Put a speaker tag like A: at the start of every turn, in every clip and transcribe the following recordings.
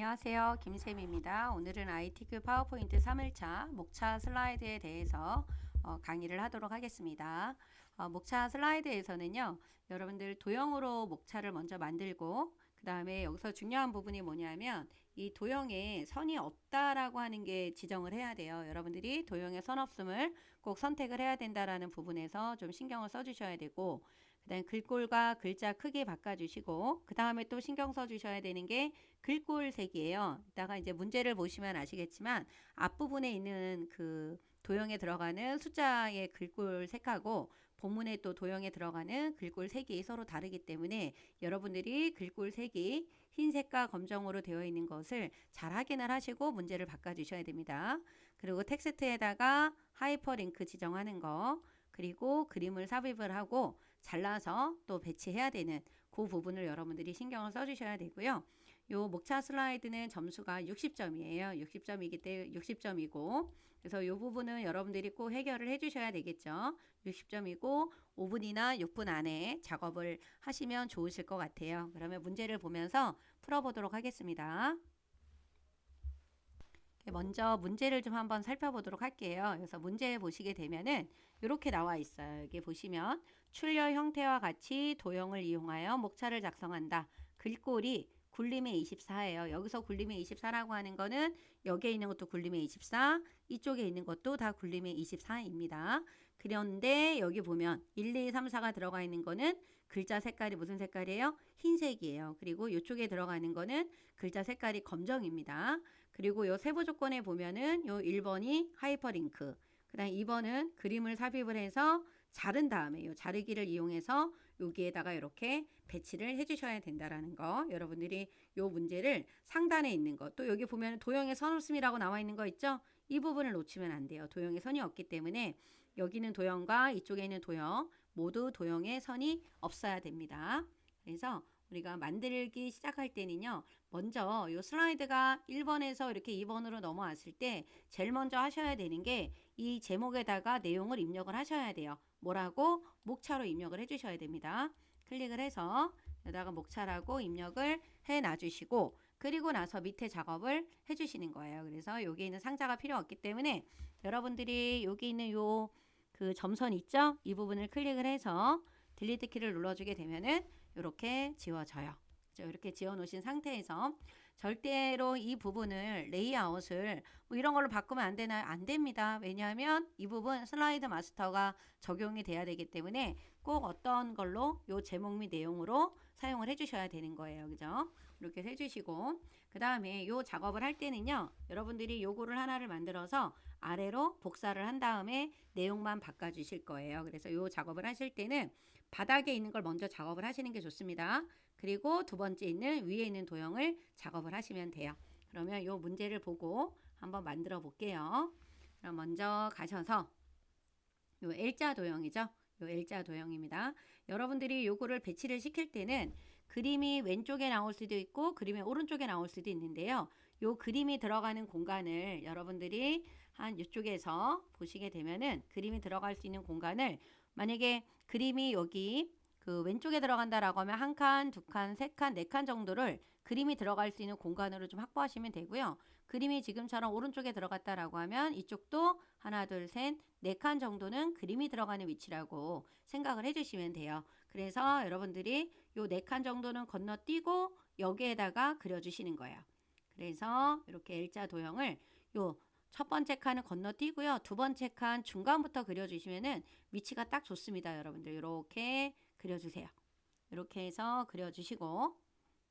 A: 안녕하세요. 김쌤입니다. 오늘은 ITQ 파워포인트 3일차 목차 슬라이드에 대해서 어, 강의를 하도록 하겠습니다. 어, 목차 슬라이드에서는요, 여러분들 도형으로 목차를 먼저 만들고, 그 다음에 여기서 중요한 부분이 뭐냐면, 이 도형에 선이 없다라고 하는 게 지정을 해야 돼요. 여러분들이 도형에 선 없음을 꼭 선택을 해야 된다라는 부분에서 좀 신경을 써주셔야 되고, 그 다음 글꼴과 글자 크기 바꿔주시고 그 다음에 또 신경 써주셔야 되는 게 글꼴 색이에요. 이따가 이제 문제를 보시면 아시겠지만 앞부분에 있는 그 도형에 들어가는 숫자의 글꼴 색하고 본문에 또 도형에 들어가는 글꼴 색이 서로 다르기 때문에 여러분들이 글꼴 색이 흰색과 검정으로 되어 있는 것을 잘 확인을 하시고 문제를 바꿔주셔야 됩니다. 그리고 텍스트에다가 하이퍼링크 지정하는 거 그리고 그림을 삽입을 하고 잘라서 또 배치해야 되는 그 부분을 여러분들이 신경을 써주셔야 되고요. 요 목차 슬라이드는 점수가 60점이에요. 60점이기 때문에 60점이고 그래서 요 부분은 여러분들이 꼭 해결을 해주셔야 되겠죠. 60점이고 5분이나 6분 안에 작업을 하시면 좋으실 것 같아요. 그러면 문제를 보면서 풀어보도록 하겠습니다. 먼저 문제를 좀 한번 살펴보도록 할게요. 그래서 문제 보시게 되면은 이렇게 나와 있어요. 여기 보시면 출력 형태와 같이 도형을 이용하여 목차를 작성한다. 글꼴이 굴림의 24예요. 여기서 굴림의 24라고 하는 거는 여기에 있는 것도 굴림의 24, 이쪽에 있는 것도 다 굴림의 24입니다. 그런데 여기 보면 1, 2, 3, 4가 들어가 있는 거는 글자 색깔이 무슨 색깔이에요? 흰색이에요. 그리고 이쪽에 들어가는 거는 글자 색깔이 검정입니다. 그리고 요 세부 조건에 보면은 요 1번이 하이퍼링크, 그 다음 2번은 그림을 삽입을 해서 자른 다음에 요 자르기를 이용해서 여기에다가 이렇게 배치를 해주셔야 된다라는 거. 여러분들이 요 문제를 상단에 있는 거또 여기 보면 도형의 선 없음이라고 나와 있는 거 있죠? 이 부분을 놓치면 안 돼요. 도형의 선이 없기 때문에 여기는 도형과 이쪽에 있는 도형 모두 도형의 선이 없어야 됩니다. 그래서 우리가 만들기 시작할 때는요. 먼저 이 슬라이드가 1번에서 이렇게 2번으로 넘어왔을 때 제일 먼저 하셔야 되는 게 이 제목에다가 내용을 입력을 하셔야 돼요. 뭐라고? 목차로 입력을 해주셔야 됩니다. 클릭을 해서 여기다가 목차라고 입력을 해 놔 주시고 그리고 나서 밑에 작업을 해주시는 거예요. 그래서 여기 있는 상자가 필요 없기 때문에 여러분들이 여기 있는 요 그 점선 있죠? 이 부분을 클릭을 해서 딜리트 키를 눌러주게 되면은 이렇게 지워져요. 이렇게 지어 놓으신 상태에서 절대로 이 부분을 레이아웃을 뭐 이런 걸로 바꾸면 안 되나요? 안 됩니다. 왜냐하면 이 부분 슬라이드 마스터가 적용이 돼야 되기 때문에 꼭 어떤 걸로 요 제목 및 내용으로 사용을 해 주셔야 되는 거예요. 그죠? 이렇게 해주시고 그 다음에 요 작업을 할 때는요. 여러분들이 요거를 하나를 만들어서 아래로 복사를 한 다음에 내용만 바꿔 주실 거예요. 그래서 요 작업을 하실 때는 바닥에 있는 걸 먼저 작업을 하시는 게 좋습니다. 그리고 두 번째 있는 위에 있는 도형을 작업을 하시면 돼요. 그러면 요 문제를 보고 한번 만들어 볼게요. 그럼 먼저 가셔서 요 L자 도형이죠. 요 L자 도형입니다. 여러분들이 요거를 배치를 시킬 때는 그림이 왼쪽에 나올 수도 있고 그림이 오른쪽에 나올 수도 있는데요. 요 그림이 들어가는 공간을 여러분들이 한 이쪽에서 보시게 되면은 그림이 들어갈 수 있는 공간을 만약에 그림이 여기 그 왼쪽에 들어간다라고 하면 한 칸, 두 칸, 세 칸, 네 칸 정도를 그림이 들어갈 수 있는 공간으로 좀 확보하시면 되고요. 그림이 지금처럼 오른쪽에 들어갔다라고 하면 이쪽도 하나, 둘, 셋, 네 칸 정도는 그림이 들어가는 위치라고 생각을 해주시면 돼요. 그래서 여러분들이 요 네 칸 정도는 건너뛰고 여기에다가 그려주시는 거예요. 그래서 이렇게 L자 도형을 요 첫 번째 칸은 건너뛰고요. 두 번째 칸 중간부터 그려주시면은 위치가 딱 좋습니다. 여러분들 이렇게 그려주세요. 이렇게 해서 그려주시고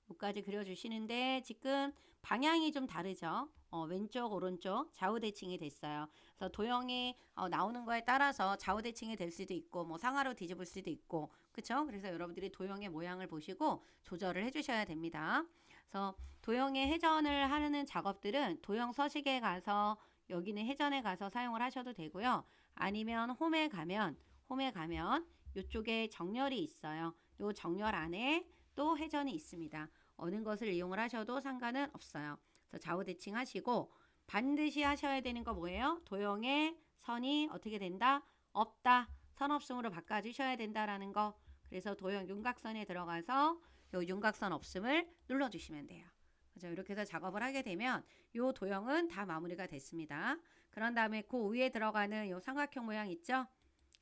A: 여기까지 그려주시는데 지금 방향이 좀 다르죠. 어, 왼쪽 오른쪽 좌우 대칭이 됐어요. 그래서 도형이 어, 나오는 거에 따라서 좌우 대칭이 될 수도 있고 뭐 상하로 뒤집을 수도 있고 그렇죠? 그래서 여러분들이 도형의 모양을 보시고 조절을 해주셔야 됩니다. 그래서 도형의 회전을 하는 작업들은 도형 서식에 가서 여기는 회전에 가서 사용을 하셔도 되고요. 아니면 홈에 가면 홈에 가면 이쪽에 정렬이 있어요. 이 정렬 안에 또 회전이 있습니다. 어느 것을 이용을 하셔도 상관은 없어요. 그래서 좌우 대칭 하시고 반드시 하셔야 되는 거 뭐예요? 도형의 선이 어떻게 된다? 없다. 선 없음으로 바꿔주셔야 된다라는 거. 그래서 도형 윤곽선에 들어가서 요 윤곽선 없음을 눌러주시면 돼요. 그죠? 이렇게 해서 작업을 하게 되면 요 도형은 다 마무리가 됐습니다. 그런 다음에 그 위에 들어가는 요 삼각형 모양 있죠?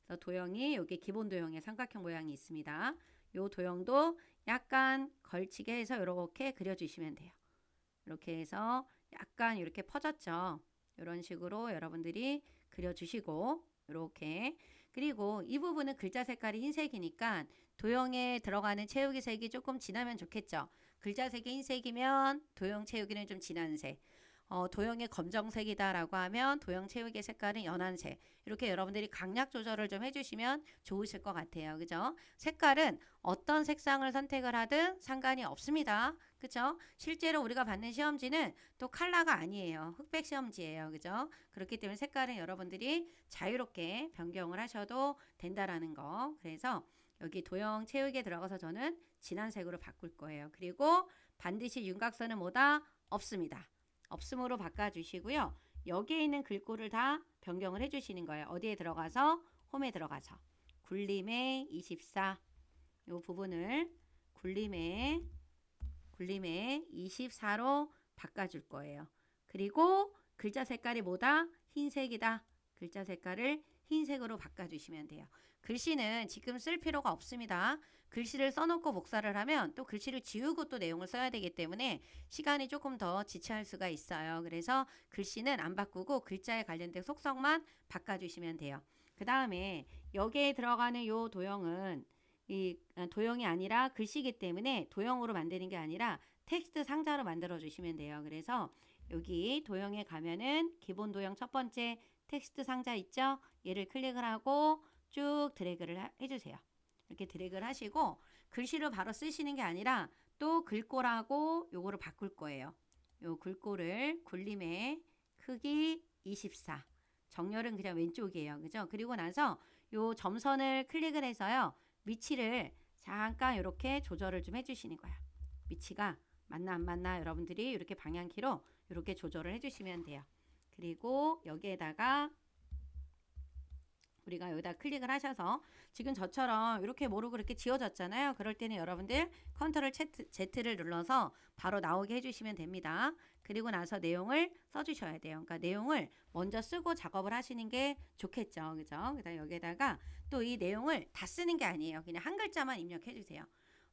A: 그래서 도형이 여기 기본 도형의 삼각형 모양이 있습니다. 요 도형도 약간 걸치게 해서 이렇게 그려주시면 돼요. 이렇게 해서 약간 이렇게 퍼졌죠. 이런 식으로 여러분들이 그려주시고 이렇게 그리고 이 부분은 글자 색깔이 흰색이니까 도형에 들어가는 채우기 색이 조금 진하면 좋겠죠. 글자 색이 흰색이면 도형 채우기는 좀 진한 색. 어, 도형이 검정색이다라고 하면 도형 채우기 색깔은 연한색. 이렇게 여러분들이 강약 조절을 좀 해주시면 좋으실 것 같아요. 그죠? 색깔은 어떤 색상을 선택을 하든 상관이 없습니다. 그죠? 실제로 우리가 받는 시험지는 또 컬러가 아니에요. 흑백 시험지예요. 그죠? 그렇기 때문에 색깔은 여러분들이 자유롭게 변경을 하셔도 된다라는 거. 그래서 여기 도형 채우기에 들어가서 저는 진한 색으로 바꿀 거예요. 그리고 반드시 윤곽선은 뭐다? 없습니다. 없음으로 바꿔주시고요. 여기에 있는 글꼴을 다 변경을 해주시는 거예요. 어디에 들어가서? 홈에 들어가서. 굴림의 24. 이 부분을 굴림의 굴림의 24로 바꿔줄 거예요. 그리고 글자 색깔이 뭐다? 흰색이다. 글자 색깔을 흰색으로 바꿔주시면 돼요. 글씨는 지금 쓸 필요가 없습니다. 글씨를 써놓고 복사를 하면 또 글씨를 지우고 또 내용을 써야 되기 때문에 시간이 조금 더 지체할 수가 있어요. 그래서 글씨는 안 바꾸고 글자에 관련된 속성만 바꿔주시면 돼요. 그 다음에 여기에 들어가는 요 도형은 이 아, 도형이 아니라 글씨이기 때문에 도형으로 만드는 게 아니라 텍스트 상자로 만들어 주시면 돼요. 그래서 여기 도형에 가면은 기본 도형 첫 번째 텍스트 상자 있죠? 얘를 클릭을 하고 쭉 드래그를 하- 해주세요. 이렇게 드래그를 하시고 글씨를 바로 쓰시는 게 아니라 또 글꼴하고 요거를 바꿀 거예요. 요 글꼴을 굴림의 크기 24. 정렬은 그냥 왼쪽이에요. 그죠? 그리고 나서 요 점선을 클릭을 해서요. 위치를 잠깐 이렇게 조절을 좀 해주시는 거야. 위치가 맞나 안 맞나 여러분들이 이렇게 방향키로 이렇게 조절을 해주시면 돼요. 그리고 여기에다가 우리가 여기다 클릭을 하셔서 지금 저처럼 이렇게 모르고 이렇게 지워졌잖아요. 그럴 때는 여러분들 컨트롤 Z를 눌러서 바로 나오게 해주시면 됩니다. 그리고 나서 내용을 써주셔야 돼요. 그러니까 내용을 먼저 쓰고 작업을 하시는 게 좋겠죠. 그죠? 그다음 여기에다가 또 이 내용을 다 쓰는 게 아니에요. 그냥 한 글자만 입력해 주세요.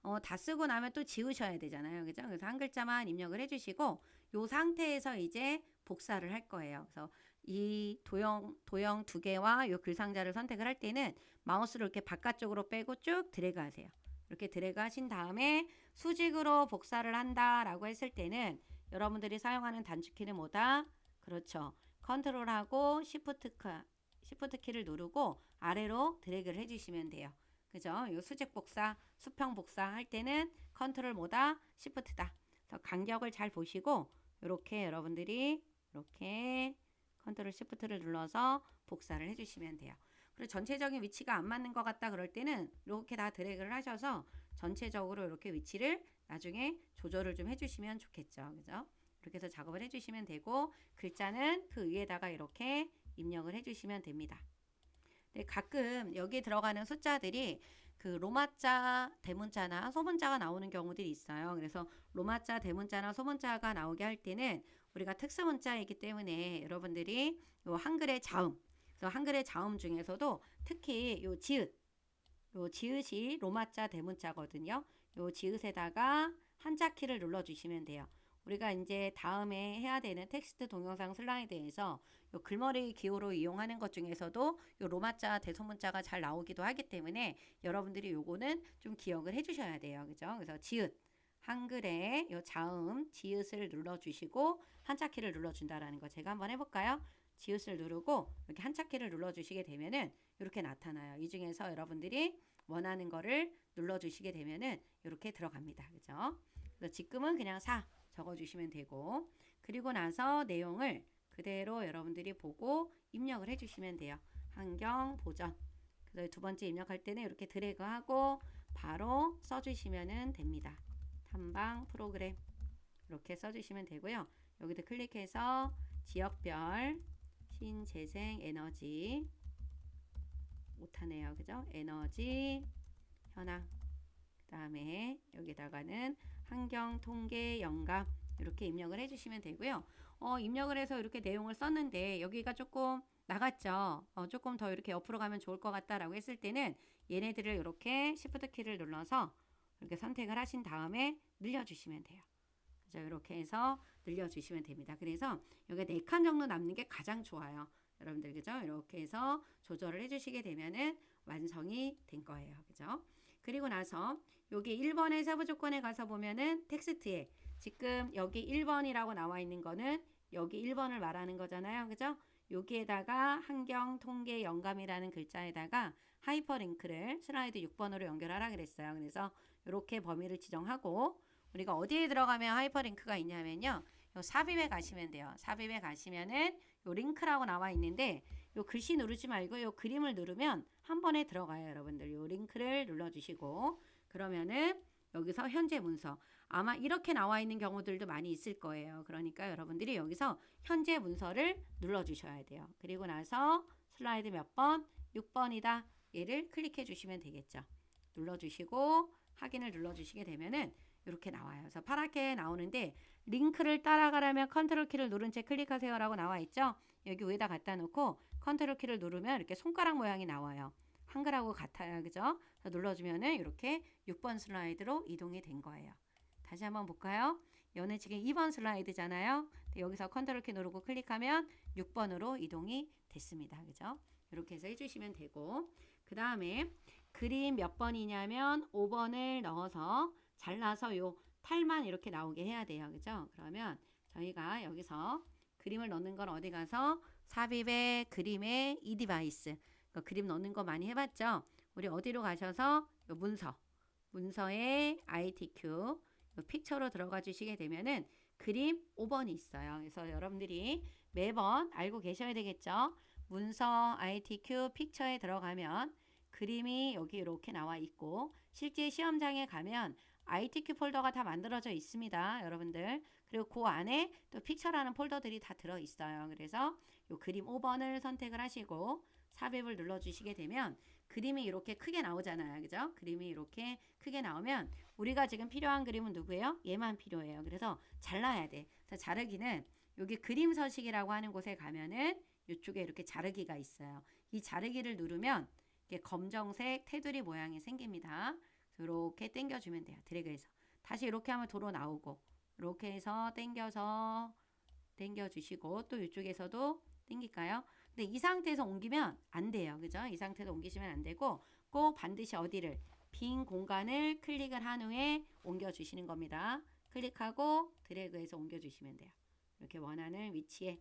A: 어, 다 쓰고 나면 또 지우셔야 되잖아요. 그죠? 그래서 한 글자만 입력을 해주시고 요 상태에서 이제 복사를 할 거예요. 그래서 이 도형 도형 두 개와 요 글상자를 선택을 할 때는 마우스를 이렇게 바깥쪽으로 빼고 쭉 드래그 하세요. 이렇게 드래그 하신 다음에 수직으로 복사를 한다라고 했을 때는 여러분들이 사용하는 단축키는 뭐다? 그렇죠. 컨트롤하고 시프트 키, 시프트 키를 누르고 아래로 드래그를 해 주시면 돼요. 그죠? 요 수직 복사, 수평 복사 할 때는 컨트롤 뭐다? 시프트다. 그래서 간격을 잘 보시고 이렇게 여러분들이 이렇게 컨트롤 시프트를 눌러서 복사를 해주시면 돼요. 그리고 전체적인 위치가 안 맞는 것 같다 그럴 때는 이렇게 다 드래그를 하셔서 전체적으로 이렇게 위치를 나중에 조절을 좀 해주시면 좋겠죠. 그죠? 이렇게 해서 작업을 해주시면 되고 글자는 그 위에다가 이렇게 입력을 해주시면 됩니다. 네, 가끔 여기 들어가는 숫자들이 그 로마자, 대문자나 소문자가 나오는 경우들이 있어요. 그래서 로마자, 대문자나 소문자가 나오게 할 때는 우리가 특수 문자이기 때문에 여러분들이 요 한글의 자음, 그래서 한글의 자음 중에서도 특히 요 지읒, 요 지읒이 로마자, 대문자거든요. 요 지읒에다가 한자 키를 눌러주시면 돼요. 우리가 이제 다음에 해야 되는 텍스트 동영상 슬라이드에서 요 글머리 기호로 이용하는 것 중에서도 요 로마자 대소문자가 잘 나오기도 하기 때문에 여러분들이 요거는 좀 기억을 해주셔야 돼요. 그죠? 그래서 지읒 한글의 요 자음 지읒을 눌러주시고 한자키를 눌러준다라는 거 제가 한번 해볼까요? 지읒을 누르고 이렇게 한자키를 눌러주시게 되면은 이렇게 나타나요. 이 중에서 여러분들이 원하는 거를 눌러주시게 되면은 이렇게 들어갑니다. 그죠? 그래서 지금은 그냥 사 적어주시면 되고 그리고 나서 내용을 그대로 여러분들이 보고 입력을 해주시면 돼요. 환경 보전. 그래서 두 번째 입력할 때는 이렇게 드래그하고 바로 써주시면 됩니다. 탐방 프로그램 이렇게 써주시면 되고요. 여기도 클릭해서 지역별 신재생 에너지 못하네요. 그죠? 에너지 현황 그 다음에 여기다가는 환경 통계 영감 이렇게 입력을 해주시면 되고요. 어, 입력을 해서 이렇게 내용을 썼는데 여기가 조금 나갔죠. 어, 조금 더 이렇게 옆으로 가면 좋을 것 같다라고 했을 때는 얘네들을 이렇게 Shift 키를 눌러서 이렇게 선택을 하신 다음에 늘려주시면 돼요. 그죠? 이렇게 해서 늘려주시면 됩니다. 그래서 여기 네 칸 정도 남는 게 가장 좋아요. 여러분들 그죠? 이렇게 해서 조절을 해주시게 되면은 완성이 된 거예요. 그죠? 그리고 나서 여기 1번의 세부 조건에 가서 보면은 텍스트에 지금 여기 1번이라고 나와 있는 거는 여기 1번을 말하는 거잖아요. 그죠? 여기에다가 환경, 통계, 영감이라는 글자에다가 하이퍼링크를 슬라이드 6번으로 연결하라 그랬어요. 그래서 이렇게 범위를 지정하고 우리가 어디에 들어가면 하이퍼링크가 있냐면요. 요 삽입에 가시면 돼요. 삽입에 가시면은 요 링크라고 나와 있는데 요 글씨 누르지 말고 요 그림을 누르면 한 번에 들어가요, 여러분들. 요 링크를 눌러 주시고 그러면은 여기서 현재 문서 아마 이렇게 나와 있는 경우들도 많이 있을 거예요. 그러니까 여러분들이 여기서 현재 문서를 눌러 주셔야 돼요. 그리고 나서 슬라이드 몇 번? 6번이다. 얘를 클릭해 주시면 되겠죠. 눌러 주시고 확인을 눌러 주시게 되면은 이렇게 나와요. 그래서 파랗게 나오는데 링크를 따라가려면 컨트롤 키를 누른 채 클릭하세요라고 나와 있죠. 여기 위에다 갖다 놓고 컨트롤 키를 누르면 이렇게 손가락 모양이 나와요. 한글하고 같아요. 그죠? 눌러주면은 이렇게 6번 슬라이드로 이동이 된 거예요. 다시 한번 볼까요? 얘는 지금 2번 슬라이드잖아요. 여기서 컨트롤 키 누르고 클릭하면 6번으로 이동이 됐습니다. 그죠? 이렇게 해서 해주시면 되고 그 다음에 그림 몇 번이냐면 5번을 넣어서 잘라서 요 탈만 이렇게 나오게 해야 돼요. 그죠? 그러면 저희가 여기서 그림을 넣는 건 어디 가서 삽입의 그림의 이 디바이스 그 그림 넣는 거 많이 해봤죠? 우리 어디로 가셔서 요 문서 문서에 ITQ 요 픽처로 들어가 주시게 되면은 그림 5번이 있어요. 그래서 여러분들이 매번 알고 계셔야 되겠죠? 문서 ITQ 픽처에 들어가면 그림이 여기 이렇게 나와 있고 실제 시험장에 가면 ITQ 폴더가 다 만들어져 있습니다. 여러분들. 그리고 그 안에 또 픽처라는 폴더들이 다 들어 있어요. 그래서 요 그림 5번을 선택을 하시고 삽입을 눌러 주시게 되면 그림이 이렇게 크게 나오잖아요. 그죠? 그림이 이렇게 크게 나오면 우리가 지금 필요한 그림은 누구예요? 얘만 필요해요. 그래서 잘라야 돼. 그래서 자르기는 여기 그림 서식이라고 하는 곳에 가면은 이쪽에 이렇게 자르기가 있어요. 이 자르기를 누르면 이렇게 검정색 테두리 모양이 생깁니다. 이렇게 당겨주면 돼요. 드래그해서 다시 이렇게 하면 도로 나오고 이렇게 해서 당겨서 당겨주시고 또 이쪽에서도 당길까요? 근데 이 상태에서 옮기면 안 돼요. 그죠? 이 상태에서 옮기시면 안 되고 꼭 반드시 어디를 빈 공간을 클릭을 한 후에 옮겨주시는 겁니다. 클릭하고 드래그해서 옮겨주시면 돼요. 이렇게 원하는 위치에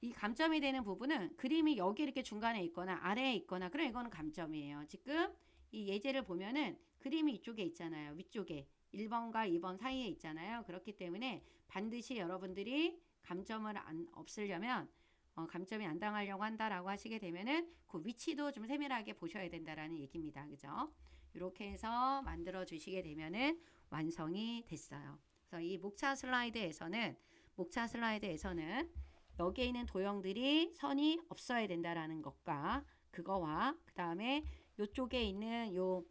A: 이 감점이 되는 부분은 그림이 여기 이렇게 중간에 있거나 아래에 있거나 그럼 이거는 감점이에요. 지금 이 예제를 보면은 그림이 이쪽에 있잖아요. 위쪽에 1번과 2번 사이에 있잖아요. 그렇기 때문에 반드시 여러분들이 감점을 안 없으려면 어, 감점이 안 당하려고 한다라고 하시게 되면은 그 위치도 좀 세밀하게 보셔야 된다라는 얘기입니다. 그죠? 이렇게 해서 만들어 주시게 되면은 완성이 됐어요. 그래서 이 목차 슬라이드에서는 목차 슬라이드에서는 여기에 있는 도형들이 선이 없어야 된다라는 것과 그거와 그 다음에 요쪽에 있는 요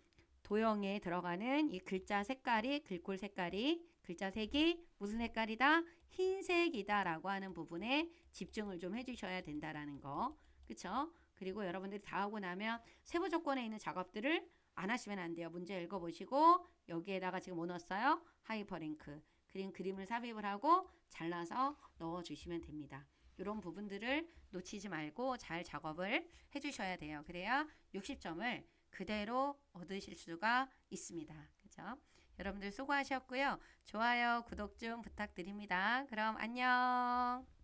A: 도형에 들어가는 이 글자 색깔이 글꼴 색깔이 글자 색이 무슨 색깔이다? 흰색이다라고 하는 부분에 집중을 좀 해주셔야 된다라는 거, 그쵸? 그리고 여러분들이 다 하고 나면 세부 조건에 있는 작업들을 안 하시면 안 돼요. 문제 읽어보시고 여기에다가 지금 뭐 넣었어요? 하이퍼링크. 그림 그림을 삽입을 하고 잘라서 넣어주시면 됩니다. 이런 부분들을 놓치지 말고 잘 작업을 해주셔야 돼요. 그래야 60점을 그대로 얻으실 수가 있습니다. 그죠? 여러분들 수고하셨고요. 좋아요, 구독 좀 부탁드립니다. 그럼 안녕.